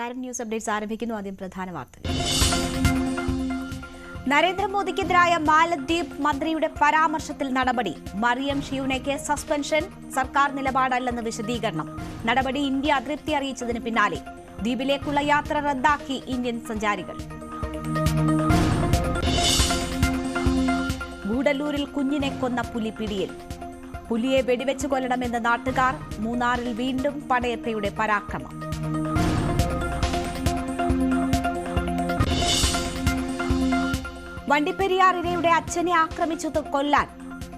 നമസ്കാരം news updates ആരംഭിക്കുന്നു. ആദ്യം പ്രധാന വാർത്തകൾ. നരേന്ദ്രമോദിക്കെതിരായ മാലദ്വീപ് മന്ത്രിയുടെ പരാമർശത്തിൽ നടപടി. മറിയം ഷിയൂനയ്ക്ക് സസ്പെൻഷൻ. സർക്കാർ നിലപാടല്ലെന്ന് വിശദീകരണം. നടപടി ഇന്ത്യ അതൃപ്തി അറിയിച്ചതിന് പിന്നാലെ. ദ്വീപിലേക്കുള്ള യാത്ര റദ്ദാക്കി ഇന്ത്യൻ സഞ്ചാരികൾ. ഗൂഡല്ലൂരിൽ കുഞ്ഞിനെ കൊന്ന പുലി പിടിയിൽ. പുലിയെ വെടിവെച്ച് കൊല്ലണമെന്ന് നാട്ടുകാർ മൂന്നാറിൽ വീണ്ടും പടയപ്പയുടെ പരാക്രമം. വണ്ടിപ്പെരിയാർ ഇരയുടെ അച്ഛനെ ആക്രമിച്ചത് കൊല്ലാൻ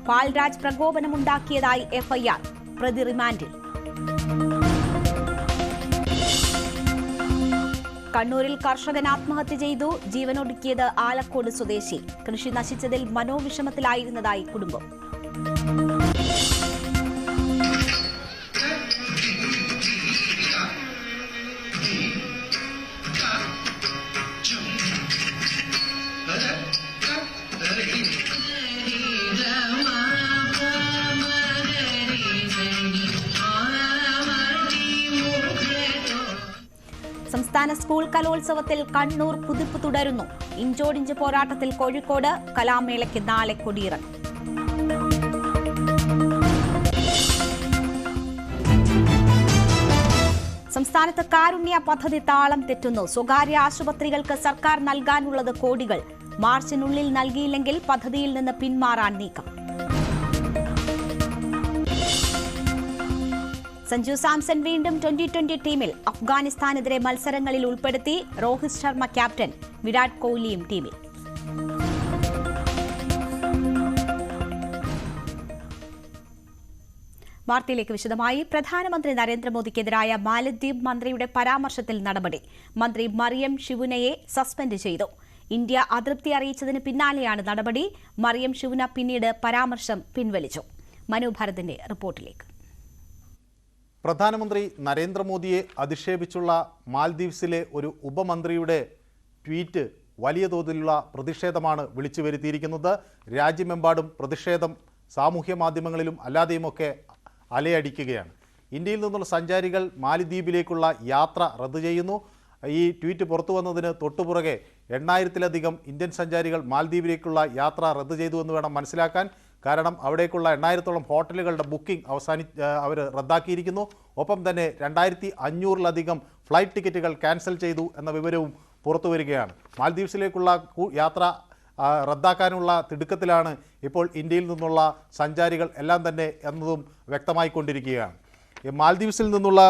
പാൽരാജ് പ്രകോപനമുണ്ടാക്കിയതായി എഫ്ഐആർ. പ്രതി റിമാൻഡിൽ. കണ്ണൂരിൽ കർഷകൻ ആത്മഹത്യ ചെയ്തു. ജീവനൊടുക്കിയത് ആലക്കോട് സ്വദേശി. കൃഷി നശിച്ചതിൽ മനോവിഷമത്തിലായിരുന്നതായി കുടുംബം. സ്കൂൾ കലോത്സവത്തിൽ കണ്ണൂർ കുതിപ്പ് തുടരുന്നു. ഇഞ്ചോടിഞ്ച് പോരാട്ടത്തിൽ കോഴിക്കോട് കലാമേളയ്ക്ക് നാളെ കൊടിയിറങ്ങും. സംസ്ഥാനത്ത് കാരുണ്യ പദ്ധതി താളം തെറ്റുന്നു. സ്വകാര്യ ആശുപത്രികൾക്ക് സർക്കാർ നൽകാനുള്ളത് കോടികൾ. മാർച്ചിനുള്ളിൽ നൽകിയില്ലെങ്കിൽ പദ്ധതിയിൽ നിന്ന് പിന്മാറാൻ നീക്കം. സഞ്ജു സാംസൺ വീണ്ടും ട്വന്റി ട്വന്റി ടീമിൽ അഫ്ഗാനിസ്ഥാനെതിരെ മത്സരങ്ങളിൽ ഉൾപ്പെടുത്തി രോഹിത് ശർമ്മ ക്യാപ്റ്റൻ വിരാട് കോഹ്ലിയും ടീമിൽ. വാർത്തയിലേക്ക് വിശദമായി. പ്രധാനമന്ത്രി നരേന്ദ്രമോദിക്കെതിരായ മാലദ്വീപ് മന്ത്രിയുടെ പരാമർശത്തിൽ നടപടി. മന്ത്രി മറിയം ഷിവുനയെ സസ്പെൻഡ് ചെയ്തു. ഇന്ത്യ അതൃപ്തി അറിയിച്ചതിന് പിന്നാലെയാണ് നടപടി. മറിയം ഷിവുന പിന്നീട് പരാമർശം പിൻവലിച്ചു. മനു ഭരതിന്റെ റിപ്പോർട്ടിലേക്ക്. പ്രധാനമന്ത്രി നരേന്ദ്രമോദിയെ അധിക്ഷേപിച്ചുള്ള മാൽദ്വീപ്സിലെ ഒരു ഉപമന്ത്രിയുടെ ട്വീറ്റ് വലിയ തോതിലുള്ള പ്രതിഷേധമാണ് വിളിച്ചു വരുത്തിയിരിക്കുന്നത്. രാജ്യമെമ്പാടും പ്രതിഷേധം സാമൂഹ്യ മാധ്യമങ്ങളിലും അല്ലാതെയുമൊക്കെ അലയടിക്കുകയാണ്. ഇന്ത്യയിൽ നിന്നുള്ള സഞ്ചാരികൾ മാലിദ്വീപിലേക്കുള്ള യാത്ര റദ്ദു ചെയ്യുന്നു. ഈ ട്വീറ്റ് പുറത്തു വന്നതിന് തൊട്ടുപുറകെ എണ്ണായിരത്തിലധികം ഇന്ത്യൻ സഞ്ചാരികൾ മാൽദ്വീപിലേക്കുള്ള യാത്ര റദ്ദു ചെയ്തു എന്ന് വേണം മനസ്സിലാക്കാൻ. കാരണം അവിടേക്കുള്ള എണ്ണായിരത്തോളം ഹോട്ടലുകളുടെ ബുക്കിംഗ് അവസാനി അവർ റദ്ദാക്കിയിരിക്കുന്നു. ഒപ്പം തന്നെ രണ്ടായിരത്തി അഞ്ഞൂറിലധികം ഫ്ലൈറ്റ് ടിക്കറ്റുകൾ ക്യാൻസൽ ചെയ്തു എന്ന വിവരവും പുറത്തു വരികയാണ്. മാൽദ്വീപ്സിലേക്കുള്ള യാത്ര റദ്ദാക്കാനുള്ള തിടുക്കത്തിലാണ് ഇപ്പോൾ ഇന്ത്യയിൽ നിന്നുള്ള സഞ്ചാരികൾ എല്ലാം തന്നെ എന്നതും വ്യക്തമായിക്കൊണ്ടിരിക്കുകയാണ് ഈ മാൽദ്വീപ്സിൽ നിന്നുള്ള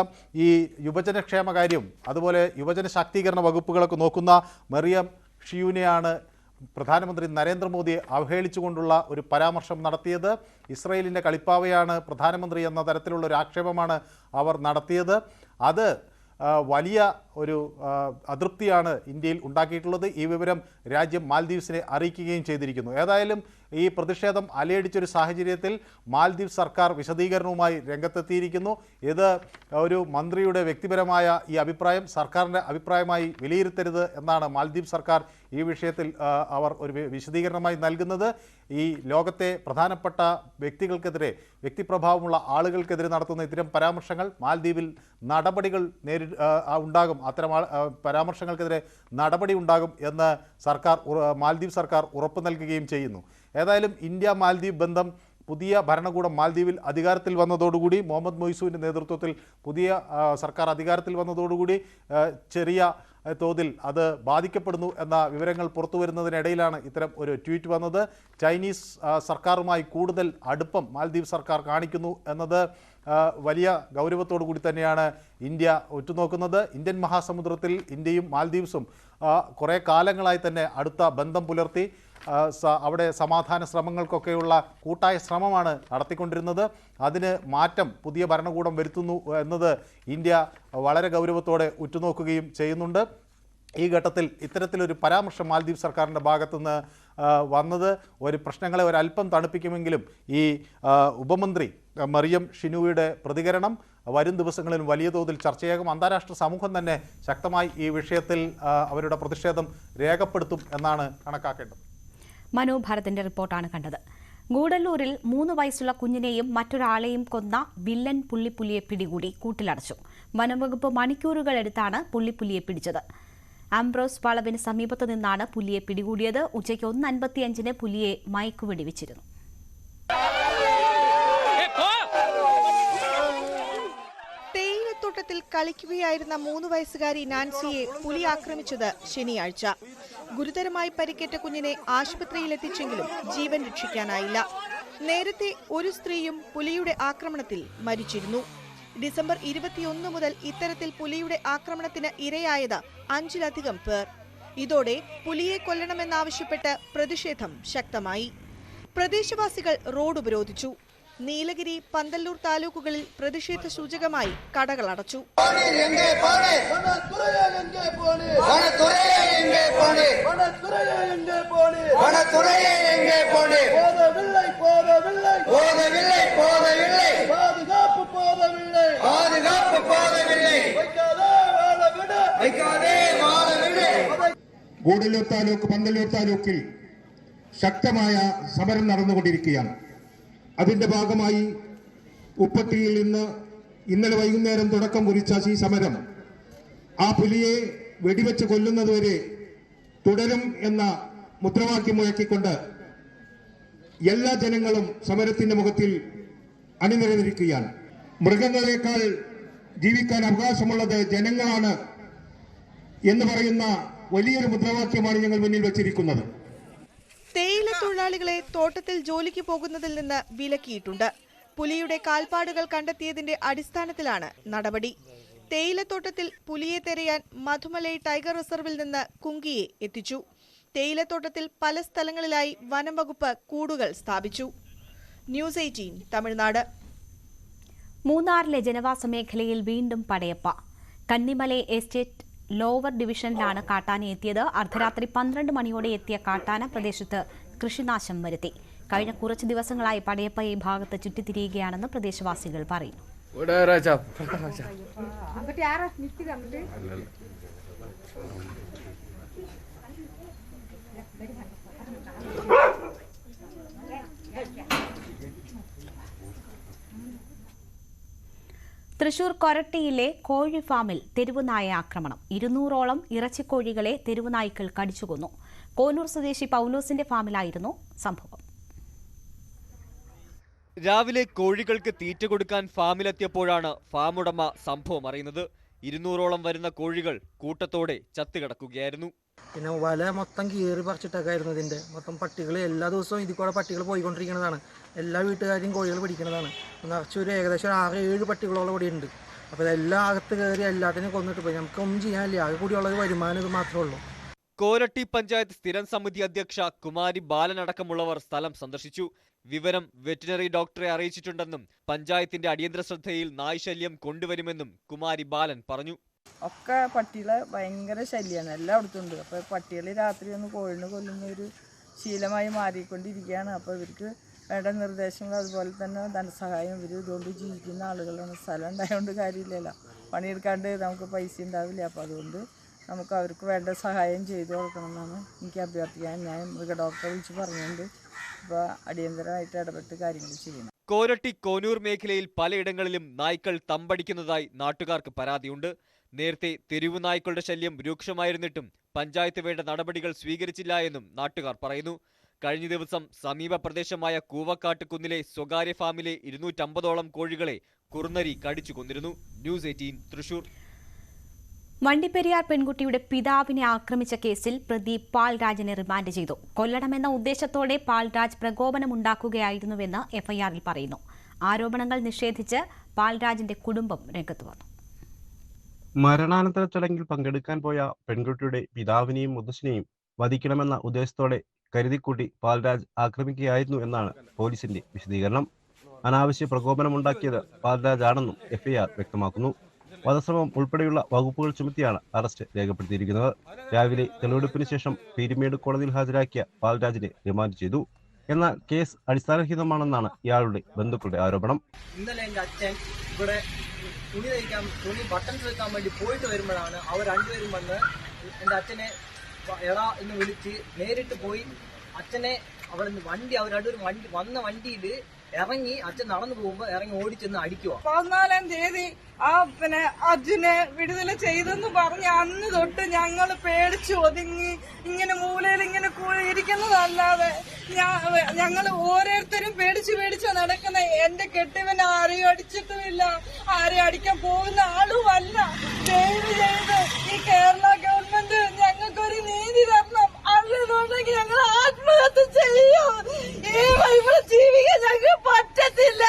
ഈ യുവജനക്ഷേമ കാര്യം അതുപോലെ യുവജന ശാക്തീകരണ വകുപ്പുകളൊക്കെ നോക്കുന്ന മെറിയം ഷിയൂനെയാണ് പ്രധാനമന്ത്രി നരേന്ദ്രമോദിയെ അവഹേളിച്ചുകൊണ്ടുള്ള ഒരു പരാമർശം നടത്തിയത് ഇസ്രയേലിന്റെ കളിപ്പാവയാണ് പ്രധാനമന്ത്രി എന്ന തരത്തിലുള്ള ഒരു ആക്ഷേപമാണ് അവർ നടത്തിയത്. അത് വലിയ ഒരു അതൃപ്തിയാണ് ഇന്ത്യയിൽ ഉണ്ടാക്കിയിട്ടുള്ളത്. ഈ വിവരം രാജ്യം മാൽദ്വീപ്സിനെ അറിയിക്കുകയും ചെയ്തിരിക്കുന്നു. ഏതായാലും ഈ പ്രതിഷേധം അലയടിച്ചൊരു സാഹചര്യത്തിൽ മാൽദ്വീപ് സർക്കാർ വിശദീകരണവുമായി രംഗത്തെത്തിയിരിക്കുന്നു. ഇത് ഒരു മന്ത്രിയുടെ വ്യക്തിപരമായ ഈ അഭിപ്രായം സർക്കാരിന്റെ അഭിപ്രായമായി വിലയിരുത്തരുത് എന്നാണ് മാൽദ്വീപ് സർക്കാർ ഈ വിഷയത്തിൽ അവർ ഒരു വിശദീകരണമായി നൽകുന്നത്. ഈ ലോകത്തെ പ്രധാനപ്പെട്ട വ്യക്തികൾക്കെതിരെ വ്യക്തിപ്രഭാവമുള്ള ആളുകൾക്കെതിരെ നടത്തുന്ന ഇത്തരം പരാമർശങ്ങൾ മാൽദ്വീപിൽ നടപടികൾ നേരി ഉണ്ടാകും. അത്തരം പരാമർശങ്ങൾക്കെതിരെ നടപടി ഉണ്ടാകും എന്ന് സർക്കാർ മാലദ്വീപ് സർക്കാർ ഉറപ്പ് നൽകുകയും ചെയ്യുന്നു. ഏതായാലും ഇന്ത്യ മാൽദ്വീപ് ബന്ധം പുതിയ ഭരണകൂടം മാൽദ്വീപിൽ അധികാരത്തിൽ വന്നതോടുകൂടി മുഹമ്മദ് മൊയ്സുവിന്റെ നേതൃത്വത്തിൽ പുതിയ സർക്കാർ അധികാരത്തിൽ വന്നതോടുകൂടി ചെറിയ തോതിൽ അത് ബാധിക്കപ്പെടുന്നു എന്ന വിവരങ്ങൾ പുറത്തു വരുന്നതിനിടയിലാണ് ഇത്തരം ഒരു ട്വീറ്റ് വന്നത്. ചൈനീസ് സർക്കാരുമായി കൂടുതൽ അടുപ്പം മാൽദ്വീപ് സർക്കാർ കാണിക്കുന്നു എന്നത് വലിയ ഗൗരവത്തോടു കൂടി തന്നെയാണ് ഇന്ത്യ ഉറ്റുനോക്കുന്നത്. ഇന്ത്യൻ മഹാസമുദ്രത്തിൽ ഇന്ത്യയും മാൽദ്വീപ്സും കുറേ കാലങ്ങളായി തന്നെ അടുത്ത ബന്ധം പുലർത്തി. അവിടെ സമാധാന ശ്രമങ്ങൾക്കൊക്കെയുള്ള കൂട്ടായ ശ്രമമാണ് നടത്തിക്കൊണ്ടിരുന്നത്. അതിന് മാറ്റം പുതിയ ഭരണകൂടം വരുത്തുന്നു എന്നത് ഇന്ത്യ വളരെ ഗൗരവത്തോടെ ഉറ്റുനോക്കുകയും ചെയ്യുന്നുണ്ട്. ഈ ഘട്ടത്തിൽ ഇത്തരത്തിലൊരു പരാമർശം മാൽദ്വീപ് സർക്കാരിന്റെ ഭാഗത്തുനിന്ന് വന്നത്. ഒരു പ്രശ്നങ്ങളെ ഒരല്പം തണുപ്പിക്കുമെങ്കിലും ഈ ഉപമന്ത്രി മറിയം ഷിനുവിയുടെ പ്രതികരണം വരും ദിവസങ്ങളിൽ വലിയ തോതിൽ ചർച്ചയാകും. അന്താരാഷ്ട്ര സമൂഹം തന്നെ ശക്തമായി ഈ വിഷയത്തിൽ അവരുടെ പ്രതിഷേധം രേഖപ്പെടുത്തും എന്നാണ് കണക്കാക്കേണ്ടത്. മനു ഭരതിന്റെ റിപ്പോർട്ടാണ് കണ്ടത്. ഗൂഡല്ലൂരിൽ മൂന്ന് വയസ്സുള്ള കുഞ്ഞിനെയും മറ്റൊരാളെയും കൊന്ന വില്ലൻ പുള്ളിപ്പുലിയെ പിടികൂടി കൂട്ടിലടച്ചു. വനംവകുപ്പ് മണിക്കൂറുകൾ എടുത്താണ് പുള്ളിപ്പുലിയെ പിടിച്ചത്. ആംബ്രോസ് വളവിന് സമീപത്തു നിന്നാണ് പുലിയെ പിടികൂടിയത്. ഉച്ചയ്ക്ക് ഒന്ന് അൻപത്തിയഞ്ചിന് പുലിയെ മയക്കുവെടി വെച്ചിരുന്നു തേയിലത്തോട്ടത്തിൽ കളിക്കുകയായിരുന്ന മൂന്ന് വയസ്സുകാരി നാൻസിയെ പുലി ആക്രമിച്ചത് ശനിയാഴ്ച. ഗുരുതരമായി പരിക്കേറ്റ കുഞ്ഞിനെ ആശുപത്രിയിലെത്തിച്ചെങ്കിലും ജീവൻ രക്ഷിക്കാനായില്ല. നേരത്തെ ഒരു സ്ത്രീയും പുലിയുടെ ആക്രമണത്തിൽ മരിച്ചിരുന്നു. ഡിസംബർ ഇരുപത്തിയൊന്ന് മുതൽ ഇത്തരത്തിൽ പുലിയുടെ ആക്രമണത്തിന് ഇരയായത് അഞ്ചിലധികം പേർ. ഇതോടെ പുലിയെ കൊല്ലണമെന്നാവശ്യപ്പെട്ട് പ്രതിഷേധം ശക്തമായി. പ്രദേശവാസികൾ റോഡ് ഉപരോധിച്ചു. നീലഗിരി പന്തല്ലൂർ താലൂക്കുകളിൽ പ്രതിഷേധ സൂചകമായി കടകൾ അടച്ചു. ഗൂഡല്ലൂർ താലൂക്ക് പന്തല്ലൂർ താലൂക്കിൽ ശക്തമായ സമരം നടന്നുകൊണ്ടിരിക്കുകയാണ്. അതിന്റെ ഭാഗമായി ഉപ്പത്തിയിൽ നിന്ന് ഇന്നലെ വൈകുന്നേരം തുടക്കം കുറിച്ച ഈ സമരം ആ പുലിയെ വെടിവെച്ച് കൊല്ലുന്നതുവരെ തുടരും എന്ന മുദ്രാവാക്യം മുഴക്കിക്കൊണ്ട് എല്ലാ ജനങ്ങളും സമരത്തിന്റെ മുഖത്തിൽ അണിനിരന്നിരിക്കുകയാണ്. മൃഗങ്ങളെക്കാൾ ജീവിക്കാൻ അവകാശമുള്ളത് ജനങ്ങളാണ് എന്ന് പറയുന്ന വലിയൊരു മുദ്രാവാക്യമാണ് ഞങ്ങൾ മുന്നിൽ വച്ചിരിക്കുന്നത്. തേയില തൊഴിലാളികളെ തോട്ടത്തിൽ ജോലിക്ക് പോകുന്നതിൽ നിന്ന് വിലക്കിയിട്ടുണ്ട്. പുലിയുടെ കാൽപ്പാടുകൾ കണ്ടെത്തിയതിന്റെ അടിസ്ഥാനത്തിലാണ് നടപടി. തേയിലത്തോട്ടത്തിൽ പുലിയെ തെരയാൻ മധുമലൈ ടൈഗർ റിസർവിൽ നിന്ന് കുങ്കിയെ എത്തിച്ചു. തേയിലത്തോട്ടത്തിൽ പല സ്ഥലങ്ങളിലായി വനം വകുപ്പ് കൂടുകൾ സ്ഥാപിച്ചു. News eighteen Tamil Nadu. മൂന്നാറിലെ ജനവാസ മേഖലയിൽ വീണ്ടും പടയപ്പ. കന്നിമല എസ്റ്റേറ്റ് ലോവർ ഡിവിഷനിലാണ് കാട്ടാന എത്തിയത്. അർദ്ധരാത്രി പന്ത്രണ്ട് മണിയോടെ എത്തിയ കാട്ടാന പ്രദേശത്ത് കൃഷിനാശം വരുത്തി. കഴിഞ്ഞ കുറച്ച് ദിവസങ്ങളായി പടയപ്പ ഈ ഭാഗത്ത് ചുറ്റിത്തിരിയുകയാണെന്ന് പ്രദേശവാസികൾ പറയുന്നു. തൃശൂർ കൊരട്ടിയിലെ കോഴി ഫാമിൽ തെരുവുനായ ആക്രമണം. ഇരുന്നൂറോളം ഇറച്ചിക്കോഴികളെ തെരുവുനായ്ക്കൾ കടിച്ചുകൊന്നു. കോനൂർ സ്വദേശി പൗലോസിന്റെ ഫാമിലായിരുന്നു സംഭവം. രാവിലെ കോഴികൾക്ക് തീറ്റ കൊടുക്കാൻ ഫാമിലെത്തിയപ്പോഴാണ് ഫാം ഉടമ സംഭവം അറിയുന്നത്. ഇരുന്നൂറോളം വരുന്ന കോഴികൾ കൂട്ടത്തോടെ ചത്തുകിടക്കുകയായിരുന്നു. പിന്നെ വല മൊത്തം കീറി പറിച്ചിട്ടൊക്കെയായിരുന്നു ഇതിന്റെ. മൊത്തം പട്ടികൾ എല്ലാ ദിവസവും ഇതിൽ കൂടെ പട്ടികൾ പോയിക്കൊണ്ടിരിക്കുന്നതാണ്. എല്ലാ വീട്ടുകാരെയും കോഴികൾ പിടിക്കുന്നതാണ്. നിറച്ച് ഒരു ഏകദേശം ഒരു ആറ് ഏഴ് പട്ടികളോളം കൂടിയുണ്ട് ഉണ്ട്. അപ്പോൾ ഇതെല്ലാം അകത്ത് കയറി എല്ലാത്തിനും കൊന്നിട്ട് പോയി. നമുക്കൊന്നും ചെയ്യാനില്ല. ആകെ കൂടിയുള്ളത് വരുമാനം ഇത് മാത്രമേ ഉള്ളൂ. കോരട്ടി പഞ്ചായത്ത് സ്ഥിരം സമിതി അധ്യക്ഷ കുമാരി ബാലൻ അടക്കമുള്ളവർ സ്ഥലം സന്ദർശിച്ചു. വിവരം വെറ്റിനറി ഡോക്ടറെ അറിയിച്ചിട്ടുണ്ടെന്നും പഞ്ചായത്തിന്റെ അടിയന്തര ശ്രദ്ധയിൽ നായ്ശല്യം കൊണ്ടുവരുമെന്നും കുമാരി ബാലൻ പറഞ്ഞു. ഒക്കെ പട്ടികളെ ഭയങ്കര ശല്യമാണ് എല്ലാം ഉണ്ട് അപ്പോൾ പട്ടികൾ രാത്രി ഒന്ന് കോഴിനെ കൊല്ലുന്ന ഒരു ശീലമായി മാറിക്കൊണ്ടിരിക്കുകയാണ്. അപ്പോൾ ഇവർക്ക് വേണ്ട നിർദ്ദേശങ്ങൾ അതുപോലെ തന്നെ ധനസഹായം ഇവർ ഇതുകൊണ്ട് ജീവിക്കുന്ന ആളുകളാണ്. സ്ഥലം ഉണ്ടായതുകൊണ്ട് കാര്യമില്ലല്ലോ. പണിയെടുക്കാണ്ട് നമുക്ക് പൈസ ഉണ്ടാവില്ല. അപ്പോൾ അതുകൊണ്ട് നമുക്ക് അവർക്ക് വേണ്ട സഹായം ചെയ്തു കൊടുക്കണമെന്നാണ് എനിക്ക് അഭ്യർത്ഥിക്കാൻ ഞാൻ മൃഗ ഡോക്ടറെ വിളിച്ച് പറഞ്ഞുകൊണ്ട് ഇപ്പോൾ അടിയന്തരമായിട്ട് ഇടപെട്ട് കാര്യങ്ങൾ ചെയ്യണം കോരട്ടി കോനൂർ മേഖലയിൽ പലയിടങ്ങളിലും നായ്ക്കൾ തമ്പടിക്കുന്നതായി നാട്ടുകാർക്ക് പരാതിയുണ്ട്. നേരത്തെ തെരുവു നായ്ക്കളുടെ ശല്യം രൂക്ഷമായിരുന്നിട്ടും പഞ്ചായത്ത് വേണ്ട നടപടികൾ സ്വീകരിച്ചില്ല എന്നും നാട്ടുകാർ പറയുന്നു. കഴിഞ്ഞ ദിവസം സമീപ പ്രദേശമായ കൂവക്കാട്ട് കുന്നിലെ സ്വകാര്യ ഫാമിലെ ഇരുന്നൂറ്റമ്പതോളം കോഴികളെ കുറുനരി കടിച്ചു കൊന്നിരുന്നു. News eighteen Thrissur. വണ്ടിപ്പെരിയാർ പെൺകുട്ടിയുടെ പിതാവിനെ ആക്രമിച്ച കേസിൽ പ്രതി പാൽരാജിനെ റിമാൻഡ് ചെയ്തു. കൊല്ലണമെന്ന ഉദ്ദേശത്തോടെ പാൽരാജ് പ്രകോപനമുണ്ടാക്കുകയായിരുന്നുവെന്ന് എഫ്ഐആറിൽ പറയുന്നു. ആരോപണങ്ങൾ നിഷേധിച്ച് പാൽരാജിന്റെ കുടുംബം രംഗത്ത് വന്നു. മരണാനന്തര ചടങ്ങിൽ പങ്കെടുക്കാൻ പോയ പെൺകുട്ടിയുടെ പിതാവിനെയും മുത്തശ്ശിനെയും വധിക്കണമെന്ന ഉദ്ദേശത്തോടെ കരുതിക്കൂട്ടി പാൽരാജ് ആക്രമിക്കുകയായിരുന്നു എന്നാണ് പോലീസിന്റെ വിശദീകരണം. അനാവശ്യ പ്രകോപനമുണ്ടാക്കിയത് പാൽരാജ് ആണെന്നും എഫ്ഐആർ വ്യക്തമാക്കുന്നു. വധശ്രമം ഉൾപ്പെടെയുള്ള വകുപ്പുകൾ ചുമത്തിയാണ് അറസ്റ്റ് രേഖപ്പെടുത്തിയിരിക്കുന്നത്. രാവിലെ തെളിവെടുപ്പിന് ശേഷം പീരുമേട് കോടതിയിൽ ഹാജരാക്കിയ പാൽരാജിനെ റിമാൻഡ് ചെയ്തു. എന്നാൽ കേസ് അടിസ്ഥാനരഹിതമാണെന്നാണ് ഇയാളുടെ ബന്ധുക്കളുടെ ആരോപണം. ഇന്നലെ എന്റെ അച്ഛൻ ഇവിടെ തുണി തയ്ക്കാൻ തുണി ബട്ടൺസ് വെക്കാൻ വേണ്ടി പോയിട്ട് വരുമ്പോഴാണ് അവർ രണ്ടുപേരും വന്ന് എന്റെ അച്ഛനെ എടാ എന്ന് വിളിച്ച് നേരിട്ട് പോയി അച്ഛനെ അവിടെ നിന്ന് വണ്ടി അവർ രണ്ടുപേരും വണ്ടി വന്ന വണ്ടിയിൽ ഇറങ്ങി അച്ഛൻ നടന്നു പോകുമ്പോൾ ഇറങ്ങി ഓടിച്ചെന്ന് അടിക്കുക പതിനാലാം തീയതി ആ പിന്നെ അർജുനെ വിടുതല ചെയ്തെന്ന് പറഞ്ഞ് അന്ന് തൊട്ട് ഞങ്ങൾ പേടിച്ച് ഒതുങ്ങി ഇങ്ങനെ മൂലയിൽ ഇങ്ങനെ ഇരിക്കുന്നതല്ലാതെ ഞങ്ങൾ ഓരോരുത്തരും പേടിച്ച് പേടിച്ച് നടക്കുന്ന എന്റെ കെട്ടിവൻ ആരെയും അടിച്ചിട്ടുമില്ല. ആരെയും അടിക്കാൻ പോകുന്ന ആളുമല്ല. ദയവ് ചെയ്ത് ഈ കേരള ഗവൺമെന്റ് ഞങ്ങൾക്കൊരു നീതി തരണം. അല്ലെന്നുണ്ടെങ്കിൽ ഞങ്ങൾ ആത്മഹത്യ ചെയ്യും. ഈ ഇവിടെ ജീവിക്കാൻ ഞങ്ങൾക്ക് പറ്റത്തില്ല.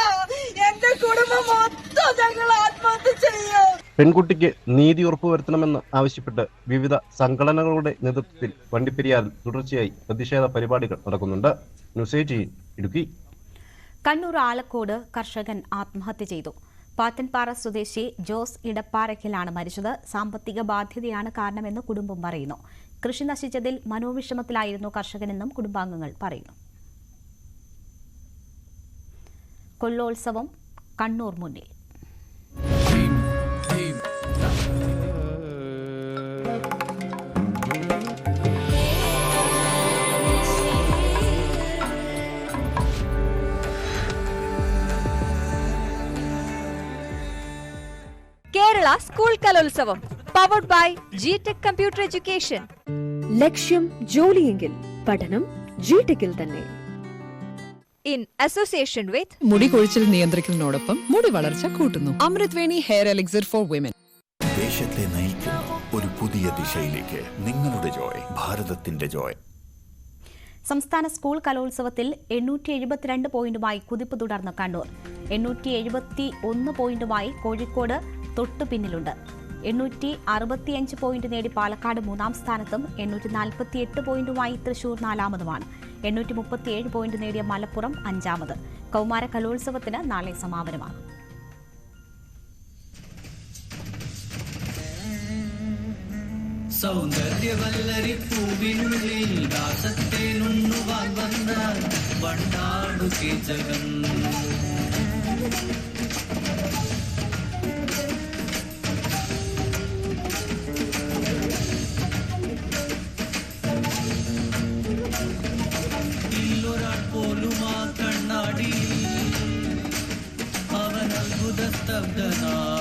എന്റെ കുടുംബം മൊത്തം ഞങ്ങൾ ആത്മഹത്യ ചെയ്യും. പെൺകുട്ടിക്ക് നീതി ഉറപ്പുവരുത്തണമെന്ന് ആവശ്യപ്പെട്ട് വിവിധ സംഘടനകളുടെ നേതൃത്വത്തിൽ വണ്ടിപ്പെരിയാറിൽ തുടർച്ചയായി പ്രതിഷേധ പരിപാടികൾ നടക്കുന്നുണ്ട്. ഇടുക്കി. കണ്ണൂർ ആലക്കോട് കർഷകൻ ആത്മഹത്യ ചെയ്തു. പാത്തൻപാറ സ്വദേശി ജോസ് ഇടപ്പാറയ്ക്കലാണ് മരിച്ചത്. സാമ്പത്തിക ബാധ്യതയാണ് കാരണമെന്ന് കുടുംബം പറയുന്നു. കൃഷി നശിച്ചതിൽ മനോവിഷമത്തിലായിരുന്നു കർഷകനെന്നും കുടുംബാംഗങ്ങൾ പറയുന്നു. കൊല്ലോത്സവം കണ്ണൂർ മുന്നിൽ. Kerala school Kalolsavam powered by G tech computer education ലക്ഷ്യം ജോലിയെങ്കിൽ പഠനം ജിടെക്കിൽ തന്നെ. ഇൻ അസോസിയേഷൻ വിത്ത് മുടി കൊഴിച്ചിൽ നിയന്ത്രിക്കുന്നതോടൊപ്പം മുടി വളർച്ച കൂട്ടുന്നു. അമൃത് Veni hair elixir for women. ദേശത്തെ നയിക്കുന്ന ഒരു പുതിയ ദിശയിലേക്ക് നിങ്ങളുടെ ജോയ് ഭാരതത്തിന്റെ ജോയ്. സംസ്ഥാന സ്കൂൾ കലോത്സവത്തിൽ എണ്ണൂറ്റി എഴുപത്തിരണ്ട് പോയിന്റുമായി കുതിപ്പ് തുടർന്ന് കണ്ണൂർ. എണ്ണൂറ്റി എഴുപത്തി ഒന്ന് പോയിന്റുമായി കോഴിക്കോട് തൊട്ടു പിന്നിലുണ്ട്. എണ്ണൂറ്റി അറുപത്തിയഞ്ച് പോയിന്റ് നേടി പാലക്കാട് മൂന്നാം സ്ഥാനത്തും എണ്ണൂറ്റി നാൽപ്പത്തി എട്ട് പോയിന്റുമായി തൃശൂർ നാലാമതുമാണ്. എണ്ണൂറ്റി മുപ്പത്തിയേഴ് പോയിന്റ് നേടിയ മലപ്പുറം അഞ്ചാമത്. കൗമാര കലോത്സവത്തിന് നാളെ സമാപനമാകും. സൗന്ദര്യവല്ലരി പൂവിനുള്ളിൽ ദാസത്തേനുണ്ണുവാൻ വന്ന വന്നാൽ വണ്ടാടുകെ ഒരാൾ sevdalar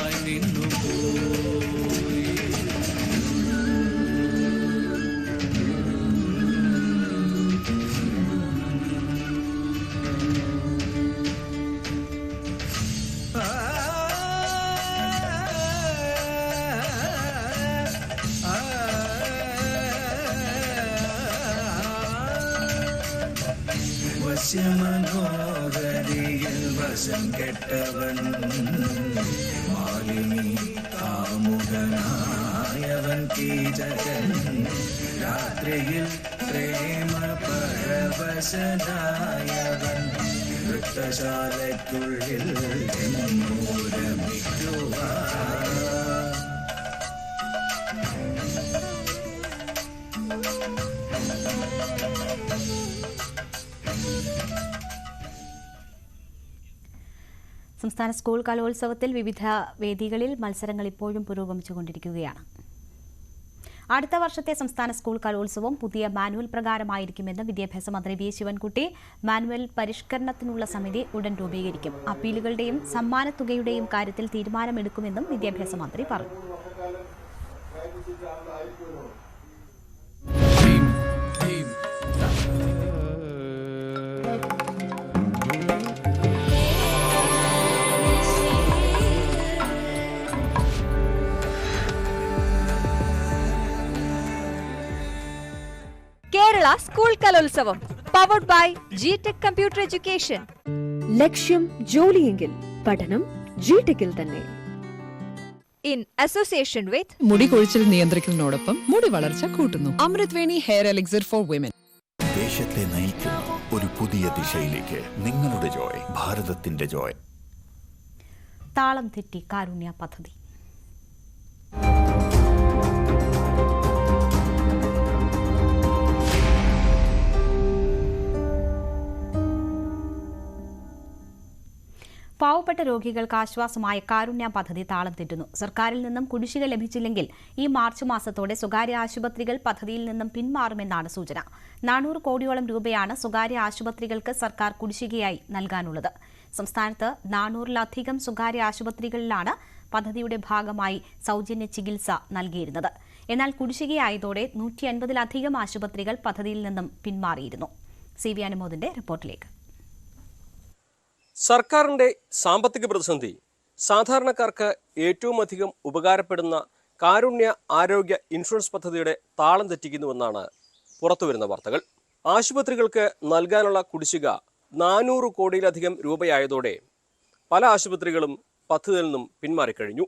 വശം കെട്ടവൻ മാലിനി കാമുകനായവൻ കീചകൻ. രാത്രിയിൽ പ്രേമ പരവശനായവൻ വൃത്തശാലയ്ക്കുള്ളിൽ എന്നൂരമിക്കുവാൻ. സംസ്ഥാന സ്കൂൾ കലോത്സവത്തിൽ വിവിധ വേദികളിൽ മത്സരങ്ങൾ ഇപ്പോഴും പുരോഗമിച്ചുകൊണ്ടിരിക്കുകയാണ്. അടുത്ത വർഷത്തെ സംസ്ഥാന സ്കൂൾ കലോത്സവം പുതിയ മാനുവൽ പ്രകാരമായിരിക്കുമെന്ന് വിദ്യാഭ്യാസ മന്ത്രി വി ശിവൻകുട്ടി മാനുവൽ പരിഷ്കരണത്തിനുള്ള സമിതി ഉടൻ രൂപീകരിക്കും. അപ്പീലുകളുടെയും സമ്മാനത്തുകയുടെയും കാര്യത്തിൽ തീരുമാനമെടുക്കുമെന്നും വിദ്യാഭ്യാസ മന്ത്രി പറഞ്ഞു. Kerala school Kalolsavam powered by G tech computer education ലക്ഷ്യം ജോലിയെങ്കിൽ പഠനം ജി ടെക്കിൽ തന്നെ. ഇൻ അസോസിയേഷൻ വിത്ത് മുടി കൊഴിച്ചിൽ നിയന്ത്രിക്കുന്നതോടൊപ്പം മുടി വളർച്ച കൂട്ടുന്നു. അമൃത് Veni hair elixir for women. ദേശത്തെ നയിക്കുന്ന ഒരു പുതിയ ദിശയിലേക്ക് നിങ്ങളുടെ ജോയ് ഭാരതത്തിന്റെ ജോയ്. താളം തെറ്റി കാരുണ്യ പദ്ധതി. പാവപ്പെട്ട രോഗികൾക്ക് ആശ്വാസമായ കാരുണ്യ പദ്ധതി താളം തെറ്റുന്നു. സർക്കാരിൽ നിന്നും കുടിശ്ശിക ലഭിച്ചില്ലെങ്കിൽ ഈ മാർച്ച് മാസത്തോടെ സ്വകാര്യ ആശുപത്രികൾ പദ്ധതിയിൽ നിന്നും പിന്മാറുമെന്നാണ് സൂചന. നാനൂറ് കോടിയോളം രൂപയാണ് സ്വകാര്യ ആശുപത്രികൾക്ക് സർക്കാർ കുടിശ്ശികയായി നൽകാനുള്ളത്. സംസ്ഥാനത്ത് നാനൂറിലധികം സ്വകാര്യ ആശുപത്രികളിലാണ് പദ്ധതിയുടെ ഭാഗമായി സൗജന്യ ചികിത്സ നൽകിയിരുന്നത്. എന്നാൽ കുടിശ്ശികയായതോടെ നൂറ്റി അൻപതിലധികം ആശുപത്രികൾ പദ്ധതിയിൽ നിന്നും പിന്മാറിയിരുന്നു. സി വി അനുമോദിന്റെ റിപ്പോർട്ടിലേക്ക്. സർക്കാരിന്റെ സാമ്പത്തിക പ്രതിസന്ധി. സാധാരണക്കാർക്ക് ഏറ്റവും അധികം ഉപകാരപ്പെടുന്ന കാരുണ്യ ആരോഗ്യ ഇൻഷുറൻസ് പദ്ധതിയുടെ താളം തെറ്റിക്കുന്നുവെന്നാണ് പുറത്തുവരുന്ന വാർത്തകൾ. ആശുപത്രികൾക്ക് നൽകാനുള്ള കുടിശ്ശിക നാനൂറ് കോടിയിലധികം രൂപയായതോടെ പല ആശുപത്രികളും പദ്ധതിയിൽ നിന്നും പിന്മാറിക്കഴിഞ്ഞു.